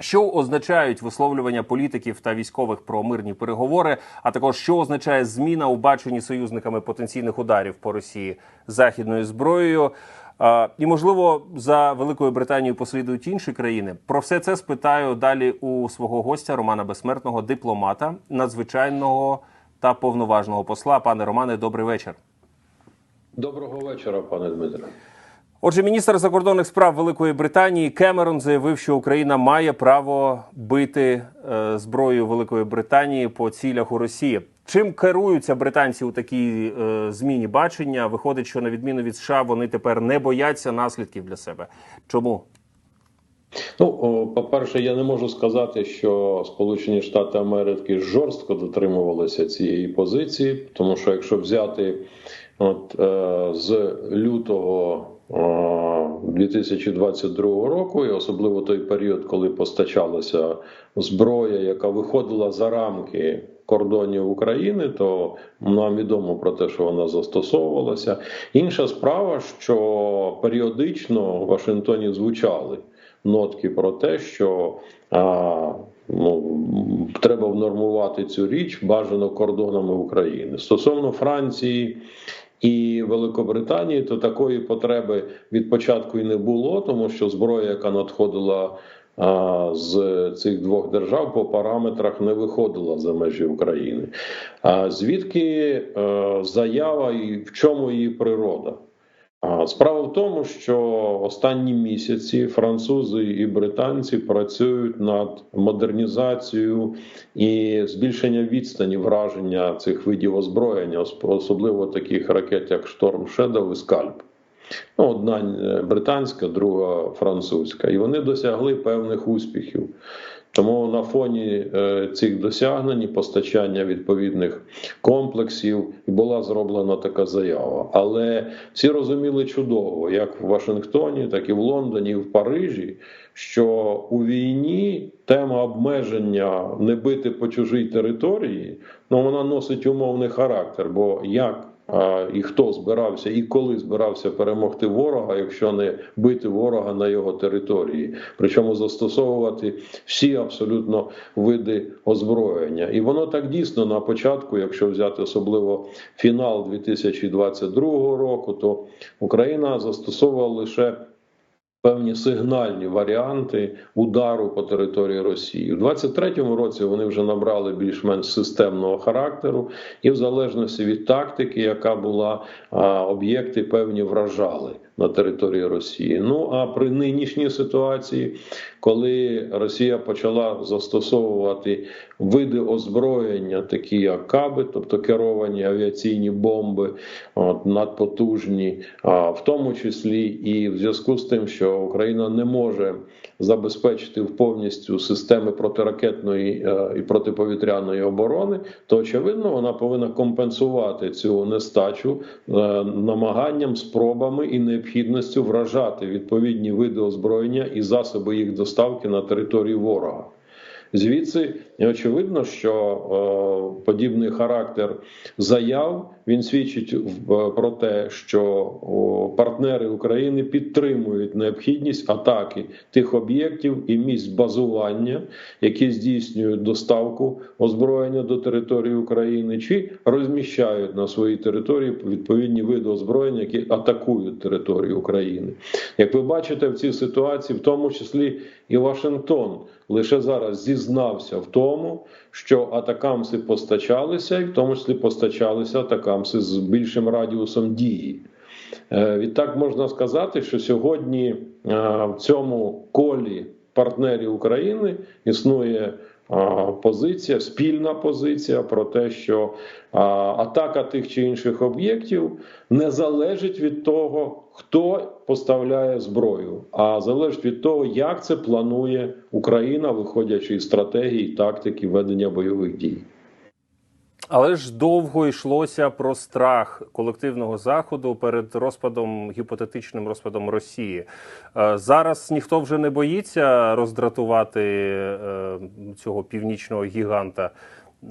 Що означають висловлювання політиків та військових про мирні переговори? А також що означає зміна у баченні союзниками потенційних ударів по Росії західною зброєю? А, І можливо за Великою Британією послідують інші країни. Про все це спитаю далі у свого гостя Романа Безсмертного, дипломата, надзвичайного та повноважного посла. Пане Романе, добрий вечір. Доброго вечора, пане Дмитре. Отже, міністр закордонних справ Великої Британії Кемерон заявив, що Україна має право бити е, зброєю Великої Британії по цілях у Росії. Чим керуються британці у такій е, зміні бачення? Виходить, що на відміну від США вони тепер не бояться наслідків для себе. Чому? Ну, по-перше, я не можу сказати, що Сполучені Штати Америки жорстко дотримувалися цієї позиції, тому що якщо взяти от, е, з лютого 2022 року, і особливо той період, коли постачалася зброя, яка виходила за рамки кордонів України, то нам відомо про те, що вона застосовувалася. Інша справа, що періодично в Вашингтоні звучали нотки про те, що а, ну, треба внормувати цю річ бажано кордонами України стосовно Франції. І Великобританії то такої потреби від початку і не було, тому що зброя, яка надходила а, з цих двох держав, по параметрах не виходила за межі України. А звідки а, заява і в чому її природа? Справа в тому, що останні місяці французи і британці працюють над модернізацією і збільшенням відстані враження цих видів озброєння, особливо таких ракет, як Шторм Шедов і Скальп. Ну, Одна британська, друга французька, і вони досягли певних успіхів. Тому на фоні е, цих досягнень постачання відповідних комплексів була зроблена така заява. Але всі розуміли чудово, як в Вашингтоні, так і в Лондоні, і в Парижі, що у війні тема обмеження не бити по чужій території, ну вона носить умовний характер. Бо як і хто збирався і коли збирався перемогти ворога, якщо не бити ворога на його території, причому застосовувати всі абсолютно види озброєння, і воно так дійсно на початку, якщо взяти особливо фінал 2022 року, то Україна застосовувала лише Певні сигнальні варіанти удару по території Росії. У 23-му році вони вже набрали більш-менш системного характеру, і в залежності від тактики, яка була об'єкти певні вражали на території Росії. Ну а при нинішній ситуації, коли Росія почала застосовувати види озброєння, такі як каби, тобто керовані авіаційні бомби, от, надпотужні, а в тому числі і в зв'язку з тим, що Україна не може забезпечити повністю системи протиракетної е, і протиповітряної оборони, то очевидно вона повинна компенсувати цю нестачу е, намаганням, спробами і необхідністю вражати відповідні види озброєння і засоби їх доставки на територію ворога. Звідси очевидно, що е, подібний характер заяв він свідчить про те, що партнери України підтримують необхідність атаки тих об'єктів і місць базування, які здійснюють доставку озброєння до території України, чи розміщають на своїй території відповідні види озброєння, які атакують територію України. Як ви бачите, в цій ситуації, в тому числі і Вашингтон лише зараз зізнався в тому, що атакамси постачалися, і в тому числі постачалися атакамси з більшим радіусом дії. Е, відтак можна сказати, що сьогодні е, в цьому колі партнерів України існує позиція, спільна позиція про те, що атака тих чи інших об'єктів не залежить від того, хто поставляє зброю, а залежить від того, як це планує Україна, виходячи із стратегії тактики ведення бойових дій. Але ж довго йшлося про страх колективного заходу перед розпадом гіпотетичним розпадом Росії. Е, зараз ніхто вже не боїться роздратувати е, цього північного гіганта.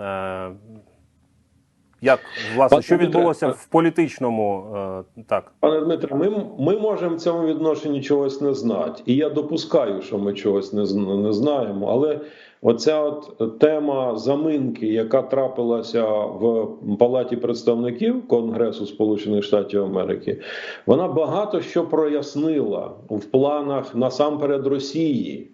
Е, Як власне Пане що Дмитре, відбулося в політичному е, так? Пане Дмитре, ми, ми можемо в цьому відношенні чогось не знати. І я допускаю, що ми чогось не, не знаємо. Але оця от тема заминки, яка трапилася в Палаті представників Конгресу Сполучених Штатів Америки, вона багато що прояснила в планах насамперед Росії.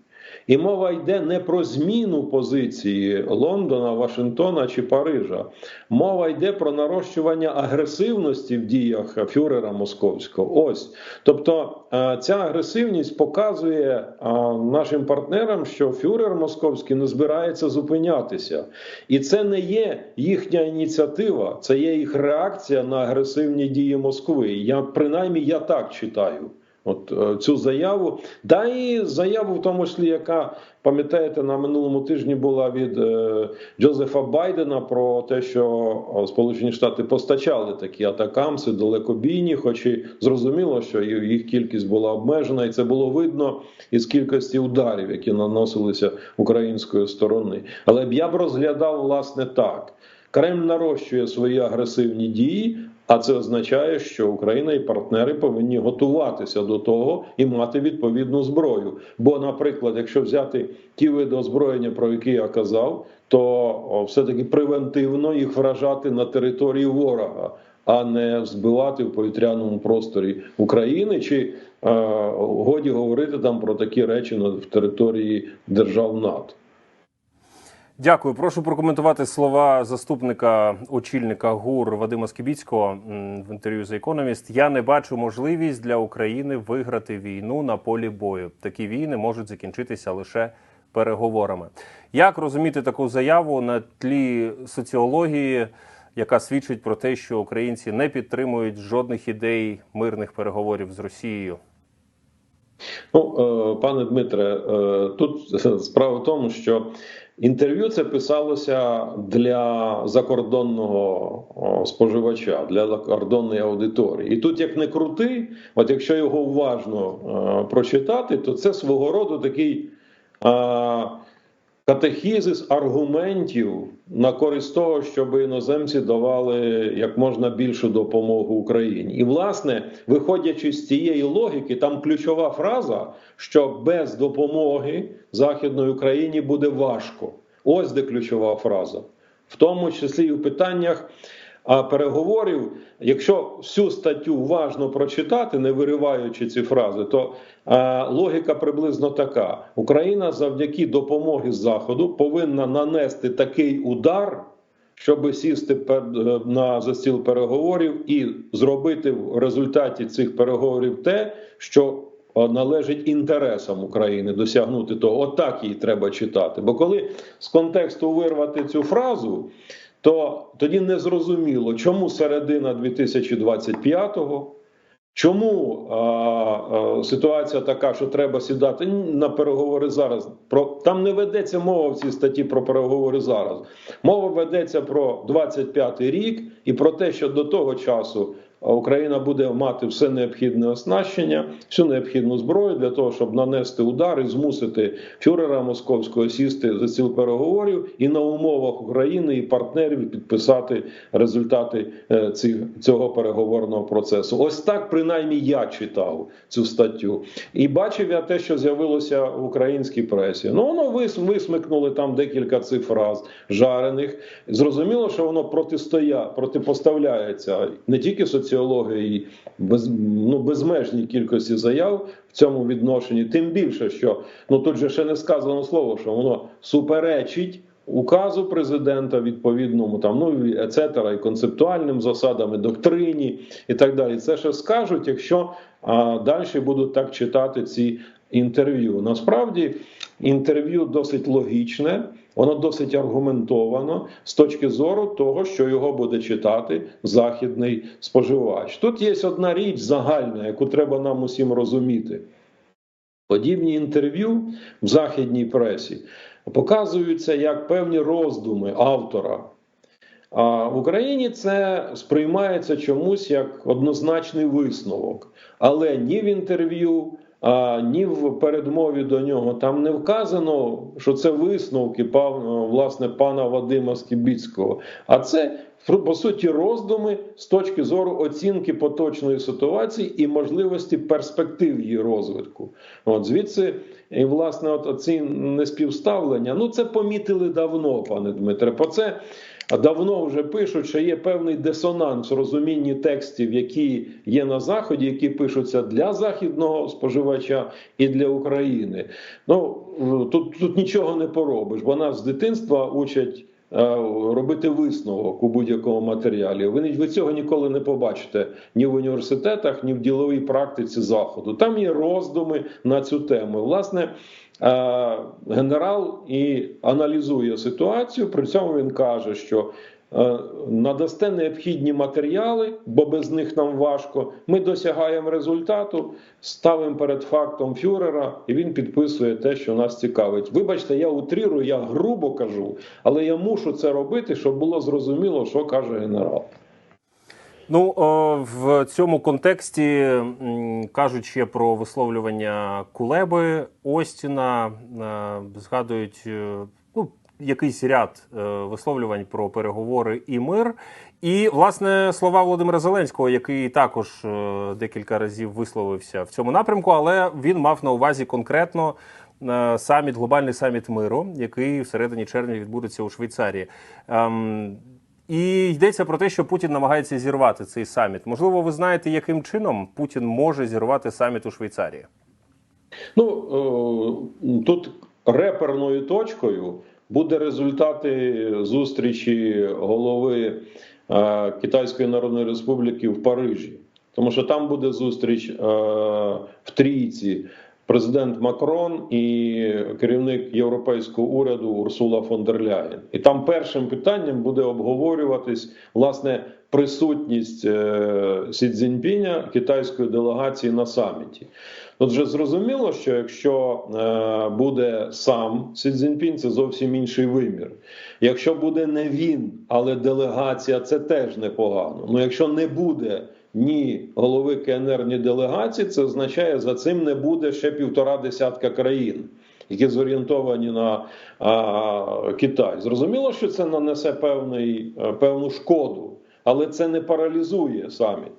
І мова йде не про зміну позиції Лондона, Вашингтона чи Парижа. Мова йде про нарощування агресивності в діях фюрера московського. Ось тобто е, ця агресивність показує е, нашим партнерам, що фюрер московський не збирається зупинятися, і це не є їхня ініціатива, це є їх реакція на агресивні дії Москви. Я принаймні я так читаю. От е, цю заяву, да і заяву, в тому числі, яка пам'ятаєте, на минулому тижні була від е, Джозефа Байдена про те, що Сполучені Штати постачали такі атакамси далекобійні, хоч і зрозуміло, що їх кількість була обмежена, і це було видно із кількості ударів, які наносилися української сторони. Але б я б розглядав власне так: Кремль нарощує свої агресивні дії. А це означає, що Україна і партнери повинні готуватися до того і мати відповідну зброю. Бо, наприклад, якщо взяти ті види озброєння, про які я казав, то все-таки превентивно їх вражати на території ворога, а не збивати в повітряному просторі України, чи е, годі говорити там про такі речі на території держав НАТО. Дякую. Прошу прокоментувати слова заступника очільника ГУР Вадима Скібіцького в інтерв'ю з Economist. Я не бачу можливість для України виграти війну на полі бою. Такі війни можуть закінчитися лише переговорами. Як розуміти таку заяву на тлі соціології, яка свідчить про те, що українці не підтримують жодних ідей мирних переговорів з Росією? Ну, е, пане Дмитре, е, тут справа в тому, що інтерв'ю це писалося для закордонного споживача, для закордонної аудиторії. І тут, як не крути, от якщо його уважно е, прочитати, то це свого роду такий. Катехізис аргументів на користь того, щоб іноземці давали як можна більшу допомогу Україні. І, власне, виходячи з цієї логіки, там ключова фраза, що без допомоги Західної Україні буде важко. Ось де ключова фраза, в тому числі і в питаннях. А переговорів, якщо всю статтю уважно прочитати, не вириваючи ці фрази, то е, логіка приблизно така: Україна завдяки допомоги заходу повинна нанести такий удар, щоб сісти пер- е, на за стіл переговорів і зробити в результаті цих переговорів те, що е, належить інтересам України досягнути того. Отак її треба читати. Бо коли з контексту вирвати цю фразу то тоді не зрозуміло, чому середина 2025-го, чому а, а, ситуація така, що треба сідати на переговори зараз. Про там не ведеться мова в цій статті про переговори зараз. Мова ведеться про 25-й рік і про те, що до того часу. Україна буде мати все необхідне оснащення, всю необхідну зброю для того, щоб нанести удар і змусити фюрера московського сісти за стіл переговорів і на умовах України і партнерів підписати результати е, цього переговорного процесу. Ось так принаймні я читав цю статтю. І бачив я те, що з'явилося в українській пресі. Ну воно вис, висмикнули там декілька цих фраз жарених. Зрозуміло, що воно протистоя, протипоставляється не тільки соціології, без, ну, безмежній кількості заяв в цьому відношенні. Тим більше, що ну тут же ще не сказано слово, що воно суперечить. Указу президента відповідному там ну ецетера, і концептуальним засадам, і доктрині, і так далі. Це ще скажуть, якщо а, далі будуть так читати ці інтерв'ю. Насправді інтерв'ю досить логічне, воно досить аргументовано з точки зору того, що його буде читати західний споживач. Тут є одна річ загальна, яку треба нам усім розуміти. Подібні інтерв'ю в західній пресі показуються як певні роздуми автора. А в Україні це сприймається чомусь як однозначний висновок. Але ні в інтерв'ю, а, ні в передмові до нього там не вказано, що це висновки пав, власне пана Вадима Скібіцького. А це по суті роздуми з точки зору оцінки поточної ситуації і можливості перспектив її розвитку. От звідси, і власне, от ці неспівставлення. Ну це помітили давно, пане Дмитре. По це. Давно вже пишуть, що є певний дисонанс в розумінні текстів, які є на заході, які пишуться для західного споживача і для України. Ну тут тут нічого не поробиш, бо нас з дитинства учать. Е, Робити висновок у будь-якому матеріалі. Ви, ви цього ніколи не побачите ні в університетах, ні в діловій практиці заходу. Там є роздуми на цю тему. Власне, е, генерал і аналізує ситуацію. При цьому він каже, що надасте необхідні матеріали, бо без них нам важко. Ми досягаємо результату, ставимо перед фактом фюрера, і він підписує те, що нас цікавить. Вибачте, я утрірую, я грубо кажу, але я мушу це робити, щоб було зрозуміло, що каже генерал. Ну в цьому контексті ще про висловлювання Кулеби Остіна, е, згадують е, ну, якийсь ряд е, висловлювань про переговори і мир. І власне слова Володимира Зеленського, який також е, декілька разів висловився в цьому напрямку, але він мав на увазі конкретно. е, Саміт, глобальний саміт миру, який в середині червня відбудеться у Швейцарії. Ем, і йдеться про те, що Путін намагається зірвати цей саміт. Можливо, ви знаєте, яким чином Путін може зірвати саміт у Швейцарії? Ну тут реперною точкою буде результати зустрічі голови е, Китайської Народної Республіки в Парижі, тому що там буде зустріч е, в трійці. Президент Макрон і керівник європейського уряду Урсула фон дер Ляєн. І там першим питанням буде обговорюватись власне присутність е, Сі Цзіньпіня китайської делегації на саміті. От вже зрозуміло, що якщо е, буде сам Сі Цзіньпінь, це зовсім інший вимір. Якщо буде не він, але делегація, це теж непогано. Ну якщо не буде ні голови КНР, ні делегації, це означає, за цим не буде ще півтора десятка країн. Які зорієнтовані на а, Китай, зрозуміло, що це нанесе певний, певну шкоду, але це не паралізує саміт.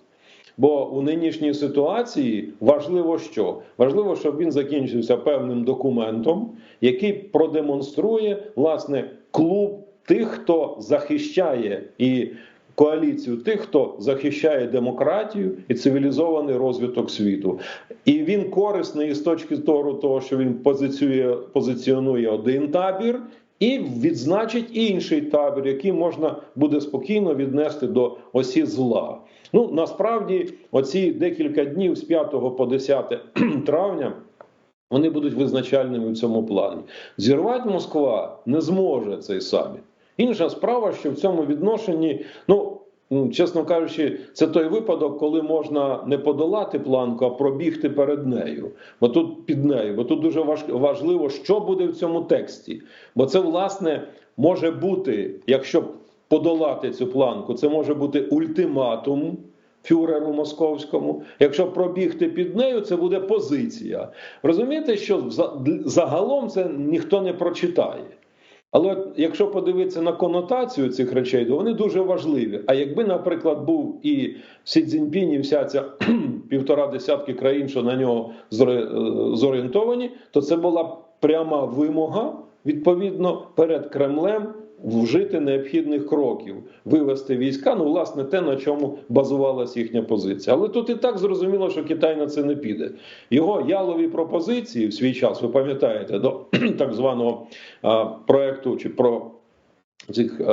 Бо у нинішній ситуації важливо що? Важливо, щоб він закінчився певним документом, який продемонструє власне клуб тих, хто захищає і коаліцію тих, хто захищає демократію і цивілізований розвиток світу. І він корисний з точки зору того, що він позиціює, позиціонує один табір. І відзначить інший табір, який можна буде спокійно віднести до осі зла. Ну насправді, оці декілька днів з 5 по 10 травня. Вони будуть визначальними в цьому плані. Зірвати Москва не зможе цей саміт. Інша справа, що в цьому відношенні, ну чесно кажучи, це той випадок, коли можна не подолати планку, а пробігти перед нею. Бо тут під нею, бо тут дуже важливо, що буде в цьому тексті. Бо це, власне, може бути, якщо подолати цю планку, це може бути ультиматум. Фюреру московському, якщо пробігти під нею, це буде позиція. Розумієте, що загалом це ніхто не прочитає. Але якщо подивитися на конотацію цих речей, то вони дуже важливі. А якби, наприклад, був і Сі Цзіньпінь, і вся ця півтора десятки країн, що на нього зорієнтовані, то це була пряма вимога відповідно перед Кремлем вжити необхідних кроків, вивести війська. Ну, власне, те, на чому базувалася їхня позиція. Але тут і так зрозуміло, що Китай на це не піде. Його ялові пропозиції в свій час, ви пам'ятаєте, до так званого проекту чи про. Цих е,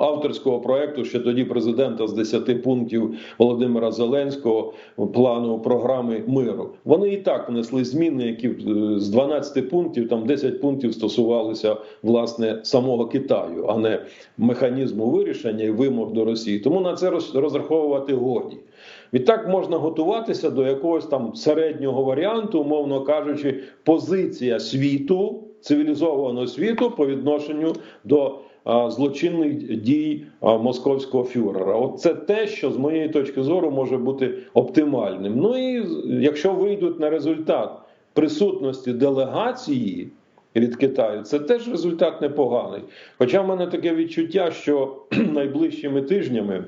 авторського проекту ще тоді президента з 10 пунктів Володимира Зеленського плану програми миру. Вони і так внесли зміни, які з 12 пунктів там 10 пунктів стосувалися власне самого Китаю, а не механізму вирішення і вимог до Росії. Тому на це розраховувати годі. Відтак можна готуватися до якогось там середнього варіанту, умовно кажучи, позиція світу цивілізованого світу по відношенню до злочинних дій московського фюрера. От це те, що з моєї точки зору може бути оптимальним. Ну і якщо вийдуть на результат присутності делегації від Китаю, це теж результат непоганий. Хоча в мене таке відчуття, що найближчими тижнями.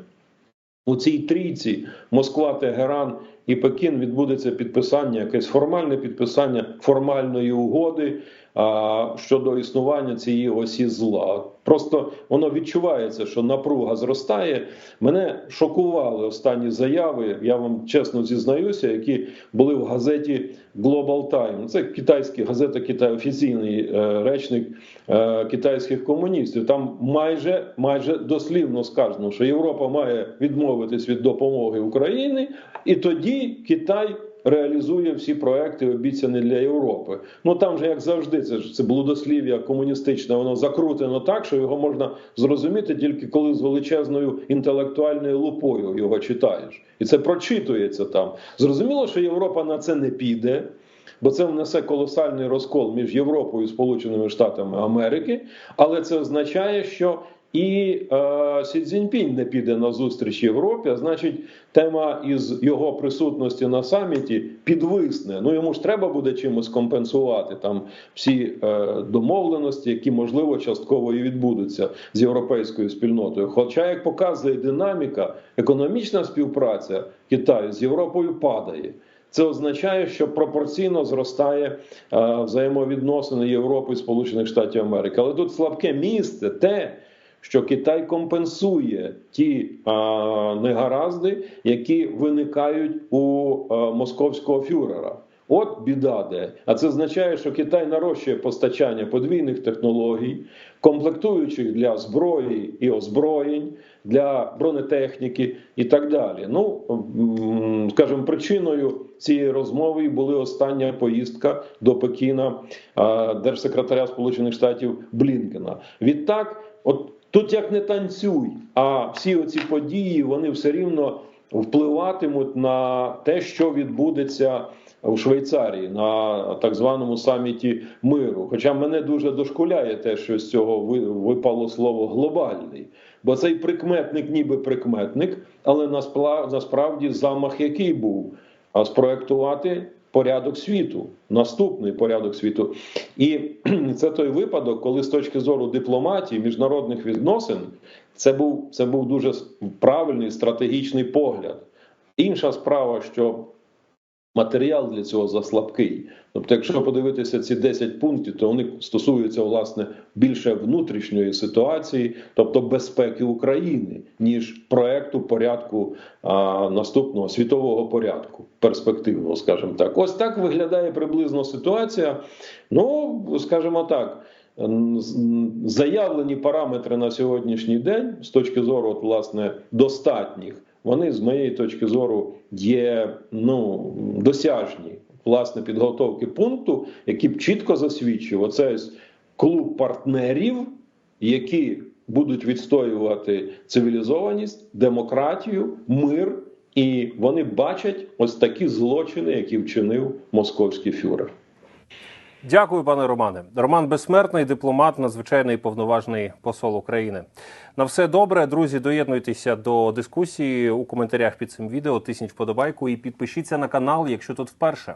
У цій трійці Москва, Тегеран і Пекін відбудеться підписання, якесь формальне підписання формальної угоди а, щодо існування цієї осі зла. Просто воно відчувається, що напруга зростає. Мене шокували останні заяви. Я вам чесно зізнаюся, які були в газеті Global Time. Це китайська газета Китай, офіційний е, речник е, китайських комуністів. Там майже майже дослівно сказано, що Європа має відмовитись від допомоги Україні, і тоді Китай. Реалізує всі проекти, обіцяні для Європи. Ну там же, як завжди, це ж це блудослів'я комуністичне, воно закрутено так, що його можна зрозуміти тільки коли з величезною інтелектуальною лупою його читаєш, і це прочитується там. Зрозуміло, що Європа на це не піде. Бо це внесе колосальний розкол між Європою і Сполученими Штатами Америки, але це означає, що і е, Сі Цзіньпінь не піде на зустріч Європі. А значить, тема із його присутності на саміті підвисне. Ну йому ж треба буде чимось компенсувати там всі е, домовленості, які можливо частково і відбудуться з європейською спільнотою. Хоча, як показує динаміка, економічна співпраця Китаю з Європою падає. Це означає, що пропорційно зростає е, взаємовідносини Європи і Сполучених Штатів Америки. Але тут слабке місце те, що Китай компенсує ті а, негаразди, які виникають у а, московського фюрера. От біда де. А це означає, що Китай нарощує постачання подвійних технологій, комплектуючих для зброї і озброєнь, для бронетехніки і так далі. Ну, скажімо, причиною цієї розмови були остання поїздка до Пекіна держсекретаря Сполучених Штатів Блінкена. Відтак, от тут як не танцюй, а всі оці події вони все рівно впливатимуть на те, що відбудеться у Швейцарії на так званому саміті миру. Хоча мене дуже дошкуляє те, що з цього випало слово глобальний, бо цей прикметник, ніби прикметник, але насправді замах який був а спроектувати порядок світу, наступний порядок світу. І це той випадок, коли з точки зору дипломатії, міжнародних відносин, це був, це був дуже правильний стратегічний погляд. Інша справа, що матеріал для цього заслабкий. Тобто, якщо подивитися ці 10 пунктів, то вони стосуються власне більше внутрішньої ситуації, тобто безпеки України, ніж проекту порядку а, наступного світового порядку, перспективного, скажімо так. Ось так виглядає приблизно ситуація. Ну, скажімо так. Заявлені параметри на сьогоднішній день з точки зору, от, власне, достатніх, вони з моєї точки зору є ну, досяжні власне підготовки пункту, який б чітко засвідчив оце клуб партнерів, які будуть відстоювати цивілізованість, демократію, мир, і вони бачать ось такі злочини, які вчинив московський фюрер. Дякую, пане Романе. Роман Безсмертний, дипломат, надзвичайний повноважний посол України. На все добре, друзі. Доєднуйтеся до дискусії у коментарях під цим відео. Тисніть вподобайку і підпишіться на канал, якщо тут вперше.